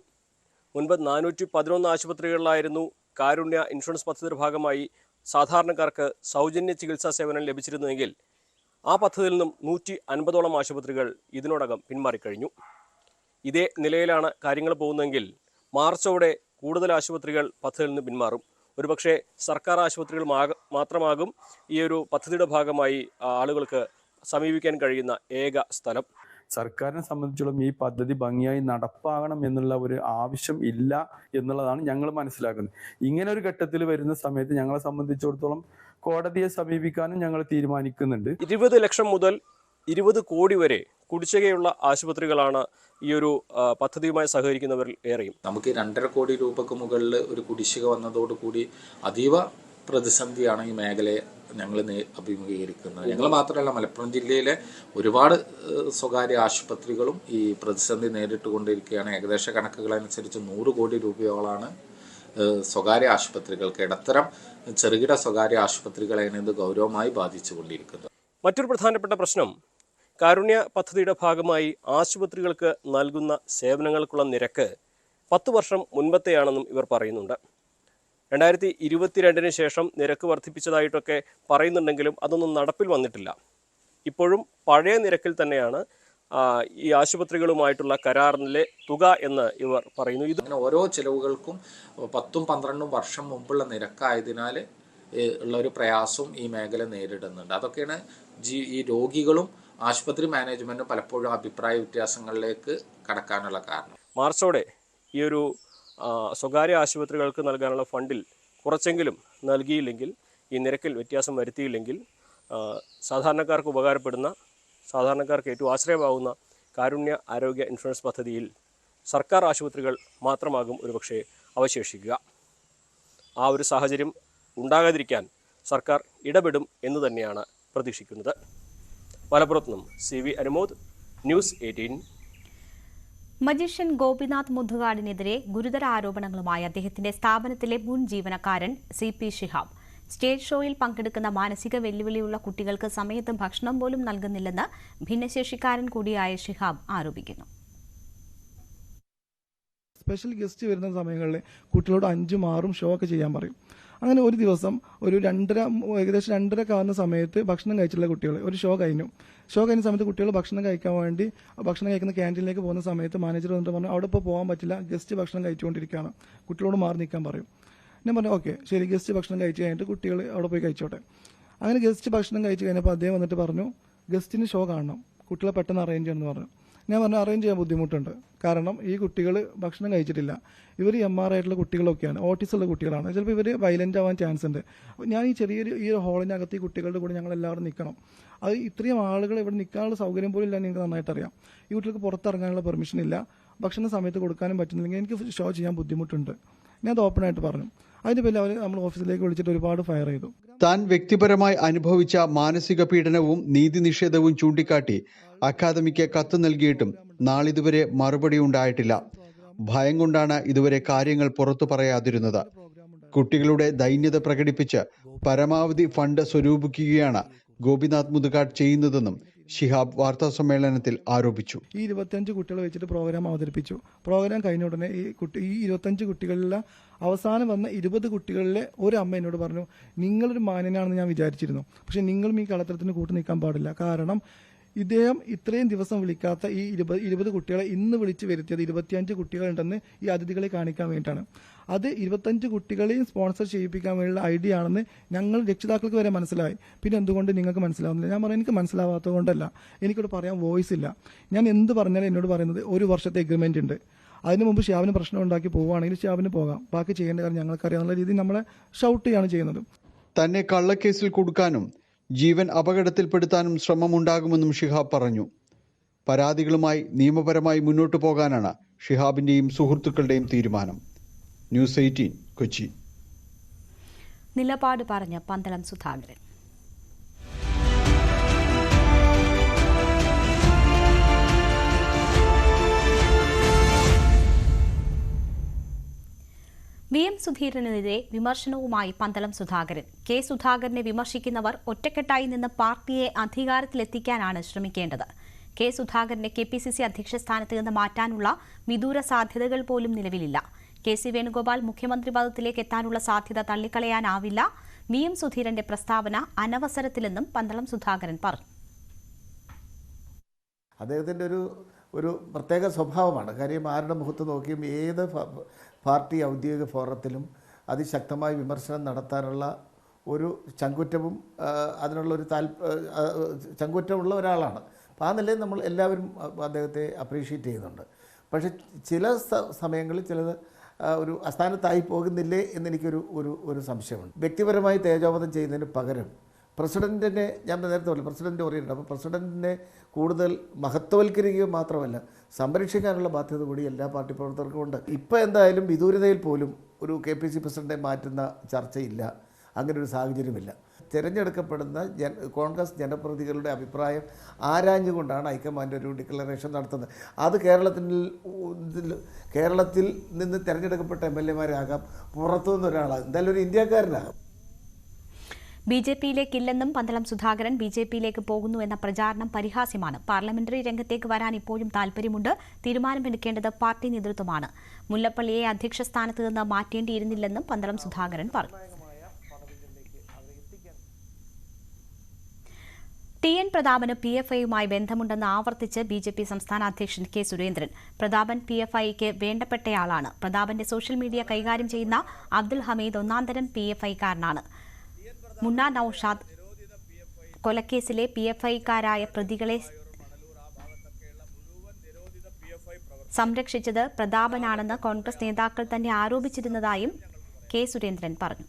മുൻപ് നാനൂറ്റി പതിനൊന്ന് ആശുപത്രികളിലായിരുന്നു കാരുണ്യ ഇൻഷുറൻസ് പദ്ധതിയുടെ ഭാഗമായി സാധാരണക്കാർക്ക് സൗജന്യ ചികിത്സാ സേവനം ലഭിച്ചിരുന്നുവെങ്കിൽ ആ പദ്ധതിയിൽ നിന്നും നൂറ്റി അൻപതോളം ആശുപത്രികൾ ഇതിനോടകം പിന്മാറിക്കഴിഞ്ഞു. ഇതേ നിലയിലാണ് കാര്യങ്ങൾ പോകുന്നതെങ്കിൽ മാർച്ചോടെ കൂടുതൽ ആശുപത്രികൾ പദ്ധതിയിൽ നിന്ന് പിന്മാറും. ഒരുപക്ഷെ സർക്കാർ ആശുപത്രികൾ മാത്രമാകും ഈ ഒരു പദ്ധതിയുടെ ഭാഗമായി ആളുകൾക്ക് സമീപിക്കാൻ കഴിയുന്ന ഏക സ്ഥലം. സർക്കാരിനെ സംബന്ധിച്ചോളം ഈ പദ്ധതി ഭംഗിയായി നടപ്പാകണം എന്നുള്ള ഒരു ആവശ്യം ഇല്ല എന്നുള്ളതാണ് ഞങ്ങൾ മനസ്സിലാക്കുന്നത്. ഇങ്ങനെ ഒരു ഘട്ടത്തിൽ വരുന്ന സമയത്ത് ഞങ്ങളെ സംബന്ധിച്ചിടത്തോളം കോടതിയെ സമീപിക്കാനും ഞങ്ങൾ തീരുമാനിക്കുന്നുണ്ട്. ഇരുപത് ലക്ഷം മുതൽ ഇരുപത് കോടി വരെ കുടിശ്ശികയുള്ള ആശുപത്രികളാണ് ഈ ഒരു പദ്ധതിയുമായി സഹകരിക്കുന്നവരിൽ ഏറെയും. നമുക്ക് രണ്ടര കോടി രൂപക്ക് മുകളിൽ ഒരു കുടിശ്ശിക വന്നതോടുകൂടി അതീവ പ്രതിസന്ധിയാണ് ഈ മേഖലയെ ഞങ്ങൾ അഭിമുഖീകരിക്കുന്നത് ഞങ്ങൾ മാത്രമല്ല മലപ്പുറം ജില്ലയിലെ ഒരുപാട് സ്വകാര്യ ആശുപത്രികളും ഈ പ്രതിസന്ധി നേരിട്ടുകൊണ്ടിരിക്കുകയാണ്. ഏകദേശ കണക്കുകൾ അനുസരിച്ച് നൂറ് കോടി രൂപയോളാണ് സ്വകാര്യ ആശുപത്രികൾക്ക് ഇടത്തരം ചെറുകിട സ്വകാര്യ ആശുപത്രികളെയാണ് ഇത് ഗൗരവമായി ബാധിച്ചുകൊണ്ടിരിക്കുന്നത്. മറ്റൊരു പ്രധാനപ്പെട്ട പ്രശ്നം കാരുണ്യ പദ്ധതിയുടെ ഭാഗമായി ആശുപത്രികൾക്ക് നൽകുന്ന സേവനങ്ങൾക്കുള്ള നിരക്ക് പത്ത് വർഷം മുൻപത്തെയാണെന്നും ഇവർ പറയുന്നുണ്ട്. രണ്ടായിരത്തി ഇരുപത്തിരണ്ടിന് ശേഷം നിരക്ക് വർദ്ധിപ്പിച്ചതായിട്ടൊക്കെ പറയുന്നുണ്ടെങ്കിലും അതൊന്നും നടപ്പിൽ വന്നിട്ടില്ല. ഇപ്പോഴും പഴയ നിരക്കിൽ തന്നെയാണ് ഈ ആശുപത്രികളുമായിട്ടുള്ള കരാറിലെ തുക എന്ന് ഇവർ പറയുന്നു. ഇത് ഓരോ ചിലവുകൾക്കും പത്തും പന്ത്രണ്ടും വർഷം മുമ്പുള്ള നിരക്കായതിനാൽ ഉള്ള ഒരു പ്രയാസവും ഈ മേഖല നേരിടുന്നുണ്ട്. അതൊക്കെയാണ് ജീ ഈ രോഗികളും ആശുപത്രി മാനേജ്മെന്റും പലപ്പോഴും അഭിപ്രായ വ്യത്യാസങ്ങളിലേക്ക് കടക്കാനുള്ള കാരണം. മാർച്ചോടെ ഈ ഒരു സ്വകാര്യ ആശുപത്രികൾക്ക് നൽകാനുള്ള ഫണ്ടിൽ കുറച്ചെങ്കിലും നൽകിയില്ലെങ്കിൽ ഈ നിരക്കിൽ വ്യത്യാസം വരുത്തിയില്ലെങ്കിൽ സാധാരണക്കാർക്ക് ഉപകാരപ്പെടുന്ന സാധാരണക്കാർക്ക് ഏറ്റവും ആശ്രയമാകുന്ന കാരുണ്യ ആരോഗ്യ ഇൻഷുറൻസ് പദ്ധതിയിൽ സർക്കാർ ആശുപത്രികൾ മാത്രമാകും ഒരുപക്ഷെ അവശേഷിക്കുക. ആ ഒരു സാഹചര്യം ഉണ്ടാകാതിരിക്കാൻ സർക്കാർ ഇടപെടും എന്ന് തന്നെയാണ് പ്രതീക്ഷിക്കുന്നത്. മലപ്പുറത്ത് നിന്നും C V Anumod News Eighteen magician Gopinath മുതുകാടിനെതിരെ ഗുരുതര ആരോപണങ്ങളുമായി അദ്ദേഹത്തിന്റെ സ്ഥാപനത്തിലെ മുൻ ജീവനക്കാരൻ സി പി ഷിഹാബ്. സ്റ്റേജ് ഷോയിൽ പങ്കെടുക്കുന്ന മാനസിക വെല്ലുവിളിയുള്ള കുട്ടികൾക്ക് സമയത്ത് ഭക്ഷണം പോലും നൽകുന്നില്ലെന്ന് ഭിന്നശേഷിക്കാരൻ കൂടിയായ ഷിഹാബ് ആരോപിക്കുന്നു. സ്പെഷ്യൽ ഗസ്റ്റ് വരുന്ന സമയങ്ങളിൽ കുട്ടികളോട് അഞ്ചും ആറും ഷോ ഒക്കെ ചെയ്യാൻ പറയും. അങ്ങനെ ഒരു ദിവസം ഒരു രണ്ടര ഏകദേശം രണ്ടര ആവുന്ന സമയത്ത് ഭക്ഷണം കഴിച്ചിട്ടുള്ള കുട്ടികൾ ഒരു ഷോ കഴിഞ്ഞു. ഷോ കഴിഞ്ഞ സമയത്ത് കുട്ടികൾ ഭക്ഷണം കഴിക്കാൻ വേണ്ടി ഭക്ഷണം കഴിക്കുന്ന ക്യാന്റീനിലേക്ക് പോകുന്ന സമയത്ത് മാനേജർ വന്നിട്ട് പറഞ്ഞു അവിടെ ഇപ്പോൾ പോകാൻ പറ്റില്ല ഗസ്റ്റ് ഭക്ഷണം കഴിച്ചുകൊണ്ടിരിക്കുകയാണ്. കുട്ടികളോട് മാറി നിൽക്കാൻ പറയും. ഞാൻ പറഞ്ഞു ഓക്കെ ശരി ഗസ്റ്റ് ഭക്ഷണം കഴിച്ച് കഴിഞ്ഞിട്ട് കുട്ടികൾ അവിടെ പോയി കഴിച്ചോട്ടെ. അങ്ങനെ ഗസ്റ്റ് ഭക്ഷണം കഴിച്ച് കഴിഞ്ഞപ്പോൾ അദ്ദേഹം വന്നിട്ട് പറഞ്ഞു ഗസ്റ്റിന് ഷോ കാണണം കുട്ടികളെ പെട്ടെന്ന് അറേഞ്ച് ചെയ്യണമെന്ന് പറഞ്ഞു. ഞാൻ പറഞ്ഞു അറേഞ്ച് ചെയ്യാൻ ബുദ്ധിമുട്ടുണ്ട്. കാരണം ഈ കുട്ടികൾ ഭക്ഷണം കഴിച്ചിട്ടില്ല. ഇവർ എം ആർ ആയിട്ടുള്ള കുട്ടികളൊക്കെയാണ്. ഓട്ടീസ് ഉള്ള കുട്ടികളാണ്. ചിലപ്പോൾ ഇവർ വയലന്റ് ആവാൻ ചാൻസ് ഉണ്ട്. അപ്പോൾ ഞാൻ ഈ ചെറിയൊരു ഈ ഒരു ഹോളിനകത്ത് ഈ കുട്ടികളുടെ കൂടെ ഞങ്ങൾ എല്ലാവരും നിൽക്കണം അത് ഇത്രയും ആളുകൾ ഇവിടെ നിൽക്കാനുള്ള സൗകര്യം പോലും ഇല്ല നിങ്ങൾക്ക് നന്നായിട്ട് അറിയാം ഈ കുട്ടികൾക്ക് പുറത്തിറങ്ങാനുള്ള പെർമിഷൻ ഇല്ല. ഭക്ഷണ സമയത്ത് കൊടുക്കാനും പറ്റുന്നില്ലെങ്കിൽ എനിക്ക് ഷോ ചെയ്യാൻ ബുദ്ധിമുട്ടുണ്ട്. ഞാൻ അത് ഓപ്പണായിട്ട് പറഞ്ഞു. അതിന്റെ പേരിൽ അവർ നമ്മൾ ഓഫീസിലേക്ക് വിളിച്ചിട്ട് ഒരുപാട് ഫയർ ചെയ്തു. താൻ വ്യക്തിപരമായി അനുഭവിച്ച മാനസിക പീഡനവും നീതി നിഷേധവും ചൂണ്ടിക്കാട്ടി അക്കാദമിക്ക് കത്ത് നൽകിയിട്ടും നാളിതുവരെ മറുപടി ഉണ്ടായിട്ടില്ല. ഭയം കൊണ്ടാണ് ഇതുവരെ കാര്യങ്ങൾ പുറത്തു പറയാതിരുന്നത്. കുട്ടികളുടെ ദൈന്യത പ്രകടിപ്പിച്ച് പരമാവധി ഫണ്ട് സ്വരൂപിക്കുകയാണ് ഗോപിനാഥ് മുതുകാട് ചെയ്യുന്നതെന്നും ഷിഹാബ് വാർത്താ സമ്മേളനത്തിൽ ആരോപിച്ചു. ഈ ഇരുപത്തഞ്ച് കുട്ടികളെ വെച്ചിട്ട് പ്രോഗ്രാം അവതരിപ്പിച്ചു. പ്രോഗ്രാം കഴിഞ്ഞ ഉടനെ ഈ കുട്ടി ഈ ഇരുപത്തഞ്ച് കുട്ടികളിലെ അവസാനം വന്ന ഇരുപത് കുട്ടികളിലെ ഒരു അമ്മ എന്നോട് പറഞ്ഞു നിങ്ങളൊരു മാന്യനാണെന്ന് ഞാൻ വിചാരിച്ചിരുന്നു. പക്ഷെ നിങ്ങളും ഈ കളത്തരത്തിന് കൂട്ടു നിൽക്കാൻ പാടില്ല. കാരണം ഇദ്ദേഹം ഇത്രയും ദിവസം വിളിക്കാത്ത ഈ ഇരുപത് ഇരുപത് കുട്ടികളെ ഇന്ന് വിളിച്ച് വരുത്തിയത് ഇരുപത്തിയഞ്ച് കുട്ടികളുണ്ടെന്ന് ഈ അതിഥികളെ കാണിക്കാൻ വേണ്ടിയിട്ടാണ്. അത് ഇരുപത്തഞ്ച് കുട്ടികളെയും സ്പോൺസർ ചെയ്യിപ്പിക്കാൻ വേണ്ടിയുള്ള ഐഡിയ ആണെന്ന് ഞങ്ങൾ രക്ഷിതാക്കൾക്ക് വരെ മനസ്സിലായി. പിന്നെ എന്തുകൊണ്ട് നിങ്ങൾക്ക് മനസ്സിലാവുന്നില്ല? ഞാൻ പറയാം എനിക്ക് മനസ്സിലാവാത്തത് കൊണ്ടല്ല. എനിക്കിവിടെ പറയാൻ വോയിസ് ഇല്ല. ഞാൻ എന്ത് പറഞ്ഞാലും എന്നോട് പറയുന്നത് ഒരു വർഷത്തെ എഗ്രിമെന്റ് ഉണ്ട്. അതിന് മുമ്പ് ഷിയാബിന് പ്രശ്നം ഉണ്ടാക്കി പോവുകയാണെങ്കിൽ ഷിയാബിന് പോകാം. ബാക്കി ചെയ്യേണ്ട കാര്യം ഞങ്ങൾക്കറിയാവുന്ന രീതിയിൽ നമ്മളെ ഷൗട്ട് ചെയ്യാണ് ചെയ്യുന്നത്. തന്നെ കള്ളക്കേസിൽ കൊടുക്കാനും ജീവൻ അപകടത്തിൽപ്പെടുത്താനും ശ്രമമുണ്ടാകുമെന്നും ഷിഹാബ് പറഞ്ഞു. പരാതികളുമായി നിയമപരമായി മുന്നോട്ടു പോകാനാണ് ഷിഹാബിന്റെയും സുഹൃത്തുക്കളുടെയും തീരുമാനം. News Eighteen Kochi. നിലപാട് പറഞ്ഞ പന്തളം സുധാകരൻ. വി എം സുധീരനെതിരെ വിമർശനവുമായി പന്തളം സുധാകരൻ. കെ സുധാകരനെ വിമർശിക്കുന്നവർ ഒറ്റക്കെട്ടായി നിന്ന് പാർട്ടിയെ അധികാരത്തിലെത്തിക്കാനാണ് ശ്രമിക്കേണ്ടത്. കെ സുധാകരനെ കെ പി സി സി അധ്യക്ഷ സ്ഥാനത്ത് നിന്ന് മാറ്റാനുള്ള വിദൂര സാധ്യതകൾ പോലും നിലവിലില്ല. കെ സി വേണുഗോപാൽ മുഖ്യമന്ത്രി പദത്തിലേക്ക് എത്താനുള്ള സാധ്യത തള്ളിക്കളയാനാവില്ല. വി എം സുധീരന്റെ പ്രസ്താവന അനവസരത്തിലെന്നും പന്തളം സുധാകരൻ പറഞ്ഞു. അദ്ദേഹത്തിന്റെ ഒരു ഒരു പ്രത്യേക സ്വഭാവമാണ്. കാര്യം ആരുടെ മുഖത്ത് നോക്കിയും ഏത് പാർട്ടി ഔദ്യോഗിക ഫോറത്തിലും അതിശക്തമായ വിമർശനം നടത്താനുള്ള ഒരു ചങ്കുറ്റവും അതിനുള്ള ഒരു താല്പ ചങ്കുറ്റമുള്ള ഒരാളാണ്. അപ്പോൾ ആ നിലയിൽ നമ്മൾ എല്ലാവരും അദ്ദേഹത്തെ അപ്രീഷിയേറ്റ് ചെയ്യുന്നുണ്ട്. പക്ഷേ ചില സ- സമയങ്ങളിൽ ചിലത് ഒരു അസ്ഥാനത്തായി പോകുന്നില്ലേ എന്നെനിക്കൊരു ഒരു ഒരു സംശയമുണ്ട്. വ്യക്തിപരമായി തേജോവധം ചെയ്യുന്നതിന് പകരം പ്രസിഡന്റിനെ ഞാൻ നേരത്തെ പറഞ്ഞു പ്രസിഡന്റ് ഓറിയന്റ് അപ്പോൾ പ്രസിഡന്റിനെ കൂടുതൽ മഹത്വവൽക്കരിക്കുക മാത്രമല്ല സംരക്ഷിക്കാനുള്ള ബാധ്യത കൂടി എല്ലാ പാർട്ടി പ്രവർത്തകർക്കും ഉണ്ട്. ഇപ്പോൾ എന്തായാലും വിദൂരതയിൽ പോലും ഒരു കെ പി സി പ്രസിഡന്റെ മാറ്റുന്ന ചർച്ചയില്ല. അങ്ങനെ ഒരു സാഹചര്യമില്ല. തിരഞ്ഞെടുക്കപ്പെടുന്ന ജന കോൺഗ്രസ് ജനപ്രതിനിധികളുടെ അഭിപ്രായം ആരാഞ്ഞുകൊണ്ടാണ് ഹൈക്കമാൻഡ് ഒരു ഡിക്ലറേഷൻ നടത്തുന്നത്? അത് കേരളത്തിൽ കേരളത്തിൽ നിന്ന് തിരഞ്ഞെടുക്കപ്പെട്ട എം എൽ എമാരാകാം പുറത്തുനിന്ന് ഒരാളാകും. എന്തായാലും ഒരു ഇന്ത്യക്കാരനാകും. ബി ജെ പിയിലേക്കില്ലെന്നും പന്തളം സുധാകരൻ ബി ജെ പിയിലേക്ക് പോകുന്നു എന്ന പ്രചാരണം പരിഹാസ്യമാണ്. പാർലമെന്ററി രംഗത്തേക്ക് വരാൻ ഇപ്പോഴും താൽപര്യമുണ്ട് തീരുമാനമെടുക്കേണ്ടത് പാർട്ടി നേതൃത്വമാണ്. മുല്ലപ്പള്ളിയെ അധ്യക്ഷ സ്ഥാനത്ത് നിന്ന് മാറ്റേണ്ടിയിരുന്നില്ലെന്നും പന്തളം സുധാകരൻ പറഞ്ഞു. ടി എൻ പ്രതാപന് പി എഫ് ഐയുമായി ബന്ധമുണ്ടെന്ന് ആവർത്തിച്ച് ബി ജെ പി സംസ്ഥാന അധ്യക്ഷൻ K Surendran. Prathapan P F ഐക്ക് വേണ്ടപ്പെട്ടയാളാണ്. പ്രതാപന്റെ സോഷ്യൽ മീഡിയ കൈകാര്യം ചെയ്യുന്ന അബ്ദുൽ ഹമീദ് ഒന്നാന്തരം പി എഫ് ഐക്കാരനാണ്. മുന്ന നൌഷാദ്. കൊലക്കേസിലെ പി എഫ് ഐക്കാരായ പ്രതികളെ സംരക്ഷിച്ചത് പ്രതാപനാണെന്ന് കോൺഗ്രസ് നേതാക്കൾ തന്നെ ആരോപിച്ചിരുന്നതായും കെ സുരേന്ദ്രൻ പറഞ്ഞു.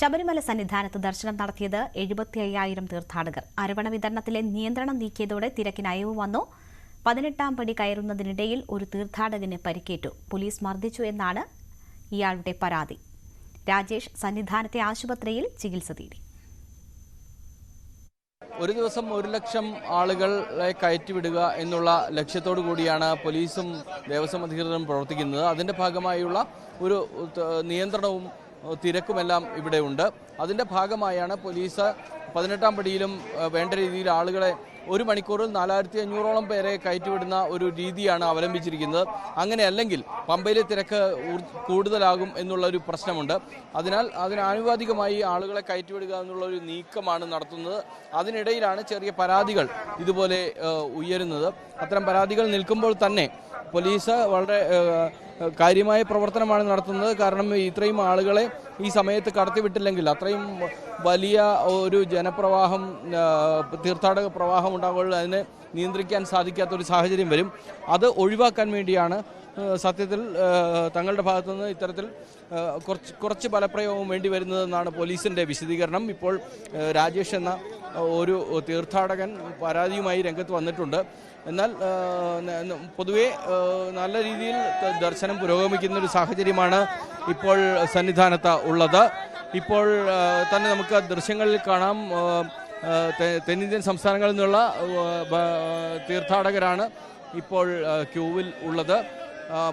ശബരിമല സന്നിധാനത്ത് ദർശനം നടത്തിയത് എഴുപത്തി അയ്യായിരം തീർത്ഥാടകർ. അരവണ വിതരണത്തിലെ നിയന്ത്രണം നീക്കിയതോടെ തിരക്കിന് അയവ് വന്നു. പതിനെട്ടാം പടി കയറുന്നതിനിടയിൽ ഒരു തീർത്ഥാടകന് പരിക്കേറ്റു. പോലീസ് മർദ്ദിച്ചു എന്നാണ് ഇയാളുടെ പരാതി. രാജേഷ് സന്നിധാനത്തെ ആശുപത്രിയിൽ ചികിത്സ തേടി. ഒരു ദിവസം ഒരു ലക്ഷം ആളുകളെ കയറ്റിവിടുക എന്നുള്ള ലക്ഷ്യത്തോടു കൂടിയാണ് പോലീസും ദേവസ്വം അധികൃതരും പ്രവർത്തിക്കുന്നത്. അതിന്റെ ഭാഗമായുള്ള ഒരു നിയന്ത്രണവും തിരക്കുമെല്ലാം ഇവിടെ ഉണ്ട്. അതിന്റെ ഭാഗമായാണ് പോലീസ് പതിനെട്ടാം പടിയിലും വേണ്ട രീതിയിൽ ആളുകളെ ഒരു മണിക്കൂറിൽ നാലായിരത്തി അഞ്ഞൂറോളം പേരെ കയറ്റിവിടുന്ന ഒരു രീതിയാണ് അവലംബിച്ചിരിക്കുന്നത്. അങ്ങനെയല്ലെങ്കിൽ പമ്പയിലെ തിരക്ക് കൂടുതലാകും എന്നുള്ള ഒരു പ്രശ്നമുണ്ട്. അതിനാൽ അതിനാനുപാതികമായി ആളുകളെ കയറ്റിവിടുക എന്നുള്ള ഒരു നീക്കമാണ് നടത്തുന്നത്. അതിനിടയിലാണ് ചെറിയ പരാതികൾ ഇതുപോലെ ഉയരുന്നത്. അത്തരം പരാതികൾ നിൽക്കുമ്പോൾ തന്നെ പോലീസ് വളരെ കാര്യമായ പ്രവർത്തനമാണ് നടത്തുന്നത്. കാരണം ഇത്രയും ആളുകളെ ഈ സമയത്ത് കടത്തിവിട്ടില്ലെങ്കിൽ അത്രയും വലിയ ഒരു ജനപ്രവാഹം തീർത്ഥാടക പ്രവാഹം ഉണ്ടാകുമ്പോൾ അതിനെ നിയന്ത്രിക്കാൻ സാധിക്കാത്ത ഒരു സാഹചര്യം വരും. അത് ഒഴിവാക്കാൻ വേണ്ടിയാണ് സത്യത്തിൽ തങ്ങളുടെ ഭാഗത്തുനിന്ന് ഇത്തരത്തിൽ കുറച്ച് കുറച്ച് ബലപ്രയോഗം വേണ്ടി വരുന്നതെന്നാണ് പോലീസിന്റെ വിശദീകരണം. ഇപ്പോൾ രാജേഷ് എന്ന ഒരു തീർത്ഥാടകൻ പരാതിയുമായി രംഗത്ത് വന്നിട്ടുണ്ട്. എന്നാൽ പൊതുവെ നല്ല രീതിയിൽ ദർശനം പുരോഗമിക്കുന്ന ഒരു സാഹചര്യമാണ് ഇപ്പോൾ സന്നിധാനത്ത് ഉള്ളത്. ഇപ്പോൾ തന്നെ നമുക്ക് ദൃശ്യങ്ങളിൽ കാണാം. തെന്നിന്ത്യൻ സംസ്ഥാനങ്ങളിൽ നിന്നുള്ള തീർത്ഥാടകരാണ് ഇപ്പോൾ ക്യൂവിൽ ഉള്ളത്.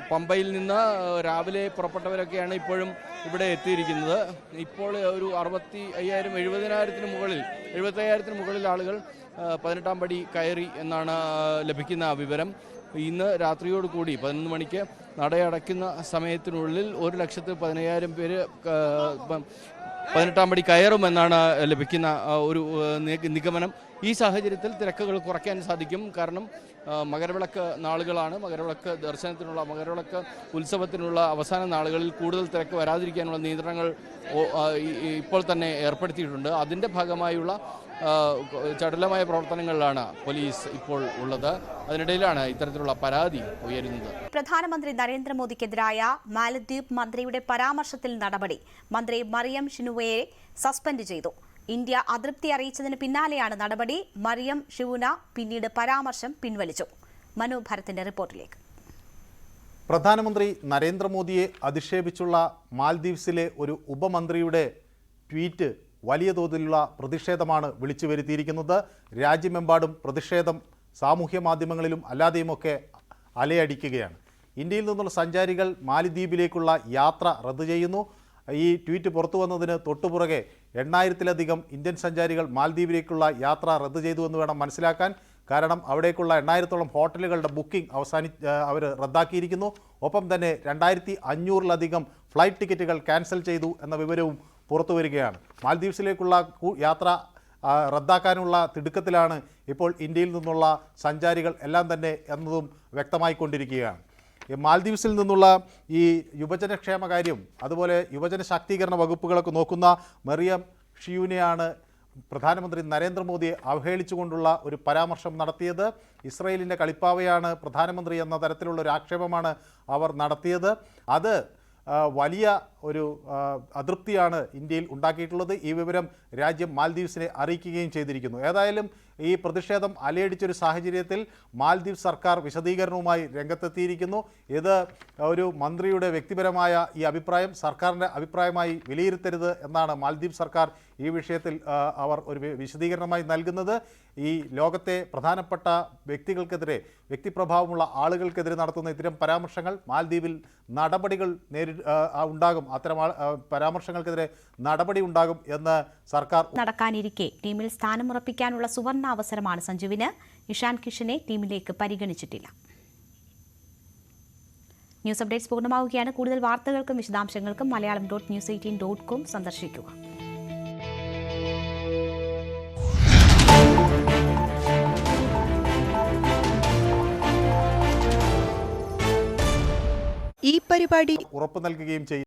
പമ്പയിൽ നിന്ന് രാവിലെ പുറപ്പെട്ടവരൊക്കെയാണ് ഇപ്പോഴും ഇവിടെ എത്തിയിരിക്കുന്നത്. ഇപ്പോൾ ഒരു അറുപത്തി അയ്യായിരം എഴുപതിനായിരത്തിന് മുകളിൽ എഴുപത്തി അയ്യായിരത്തിന് മുകളിൽ ആളുകൾ പതിനെട്ടാം പടി കയറി എന്നാണ് ലഭിക്കുന്ന വിവരം. ഇന്ന് രാത്രിയോട് കൂടി പതിനൊന്ന് മണിക്ക് നടയടയ്ക്കുന്ന സമയത്തിനുള്ളിൽ ഒരു ലക്ഷത്തി പതിനയ്യായിരം പേര് പതിനെട്ടാം പടി കയറുമെന്നാണ് ലഭിക്കുന്ന ഒരു നിഗമനം. ഈ സാഹചര്യത്തിൽ തിരക്കുകൾ കുറയ്ക്കാൻ സാധിക്കും. കാരണം മകരവിളക്ക് നാളുകളാണ്. മകരവിളക്ക് ദർശനത്തിനുള്ള മകരവിളക്ക് ഉത്സവത്തിനുള്ള അവസാന നാളുകളിൽ കൂടുതൽ തിരക്ക് വരാതിരിക്കാനുള്ള നിയന്ത്രണങ്ങൾ ഇപ്പോൾ തന്നെ ഏർപ്പെടുത്തിയിട്ടുണ്ട്. അതിന്റെ ഭാഗമായുള്ള ചടുലമായ പ്രവർത്തനങ്ങളിലാണ് പോലീസ് ഇപ്പോൾ ഉള്ളത്. അതിനിടയിലാണ് ഇത്തരത്തിലുള്ള പരാതി ഉയരുന്നത്. പ്രധാനമന്ത്രി നരേന്ദ്രമോദിക്കെതിരായ മാലദ്വീപ് മന്ത്രിയുടെ പരാമർശത്തിൽ നടപടി മന്ത്രി മറിയം ഷിനുവയെ സസ്പെൻഡ് ചെയ്തു. ഇന്ത്യ അതൃപ്തി അറിയിച്ചതിന് പിന്നാലെയാണ് നടപടി. മറിയം ഷിവുന പിന്നീട് പരാമർശം പിൻവലിച്ചു. മനു ഭരത്തിന്റെ റിപ്പോർട്ടിലേക്ക്. പ്രധാനമന്ത്രി നരേന്ദ്രമോദിയെ അധിക്ഷേപിച്ചുള്ള മാൽദ്വീപ്സിലെ ഒരു ഉപമന്ത്രിയുടെ ട്വീറ്റ് വലിയ തോതിലുള്ള പ്രതിഷേധമാണ് വിളിച്ചു വരുത്തിയിരിക്കുന്നത്. രാജ്യമെമ്പാടും പ്രതിഷേധം സാമൂഹ്യ മാധ്യമങ്ങളിലും അല്ലാതെയുമൊക്കെ അലയടിക്കുകയാണ്. ഇന്ത്യയിൽ നിന്നുള്ള സഞ്ചാരികൾ മാലിദ്വീപിലേക്കുള്ള യാത്ര റദ്ദു ചെയ്യുന്നു. ഈ ട്വീറ്റ് പുറത്തു വന്നതിന് തൊട്ടുപുറകെ എണ്ണായിരത്തിലധികം ഇന്ത്യൻ സഞ്ചാരികൾ മാൽദ്വീപിലേക്കുള്ള യാത്ര റദ്ദു ചെയ്തു എന്ന് വേണം മനസ്സിലാക്കാൻ. കാരണം അവിടേക്കുള്ള എണ്ണായിരത്തോളം ഹോട്ടലുകളുടെ ബുക്കിംഗ് അവസാനി അവർ റദ്ദാക്കിയിരിക്കുന്നു. ഒപ്പം തന്നെ രണ്ടായിരത്തി അഞ്ഞൂറിലധികം ഫ്ലൈറ്റ് ടിക്കറ്റുകൾ ക്യാൻസൽ ചെയ്തു എന്ന വിവരവും പുറത്തു വരികയാണ്. മാൽദ്വീപ്സിലേക്കുള്ള യാത്ര റദ്ദാക്കാനുള്ള തിടുക്കത്തിലാണ് ഇപ്പോൾ ഇന്ത്യയിൽ നിന്നുള്ള സഞ്ചാരികൾ എല്ലാം തന്നെ എന്നതും വ്യക്തമായിക്കൊണ്ടിരിക്കുകയാണ്. മാൽദ്വീപ്സിൽ നിന്നുള്ള ഈ യുവജനക്ഷേമ കാര്യം അതുപോലെ യുവജന ശാക്തീകരണ വകുപ്പുകളൊക്കെ നോക്കുന്ന മെറിയം ഷിയുനെയാണ് പ്രധാനമന്ത്രി നരേന്ദ്രമോദിയെ അവഹേളിച്ചുകൊണ്ടുള്ള ഒരു പരാമർശം നടത്തിയത്. ഇസ്രയേലിന്റെ കളിപ്പാവയാണ് പ്രധാനമന്ത്രി എന്ന തരത്തിലുള്ള ഒരു ആക്ഷേപമാണ് അവർ നടത്തിയത്. അത് വലിയ ഒരു അതൃപ്തിയാണ് ഇന്ത്യയിൽ ഉണ്ടാക്കിയിട്ടുള്ളത്. ഈ വിവരം രാജ്യം മാൽദ്വീപ്സിനെ അറിയിക്കുകയും ചെയ്തിരിക്കുന്നു. ഏതായാലും ഈ പ്രതിഷേധം അലയടിച്ചൊരു സാഹചര്യത്തിൽ മാൽദീവ് സർക്കാർ വിശദീകരണവുമായി രംഗത്തെത്തിയിരിക്കുന്നു. ഇത് ഒരു മന്ത്രിയുടെ വ്യക്തിപരമായ ഈ അഭിപ്രായം സർക്കാരിന്റെ അഭിപ്രായമായി വിലയിരുത്തരുത് എന്നാണ് മാൽദീവ് സർക്കാർ ഈ വിഷയത്തിൽ അവർ ഒരു വിശദീകരണമായി നൽകുന്നത് ഈ ലോകത്തെ പ്രധാനപ്പെട്ട വ്യക്തികൾക്കെതിരെ വ്യക്തിപ്രഭാവമുള്ള ആളുകൾക്കെതിരെ നടത്തുന്ന ഇത്തരം പരാമർശങ്ങൾ മാൽദ്വീപിൽ നടപടികൾ നേരി ഉണ്ടാകും. അത്തരം പരാമർശങ്ങൾക്കെതിരെ നടപടി ഉണ്ടാകും എന്ന് സർക്കാർ നടക്കാനിരിക്കെ. ടീമിൽ സ്ഥാനമുറപ്പിക്കാനുള്ള സുവർണ അവസരമാണ് സഞ്ജുവിന്. ഇഷാൻ കിഷനെ ടീമിലേക്ക് പരിഗണിച്ചിട്ടില്ല. ന്യൂസ് അപ്ഡേറ്റ്സ് പൂർണമാവുകയാണ്. കൂടുതൽ വാർത്തകൾക്കും വിശദാംശങ്ങൾക്കും Malayalam dot news eighteen dot com സന്ദർശിക്കുക. ഈ പരിപാടി ഉറപ്പു നൽകുകയും ചെയ്യും.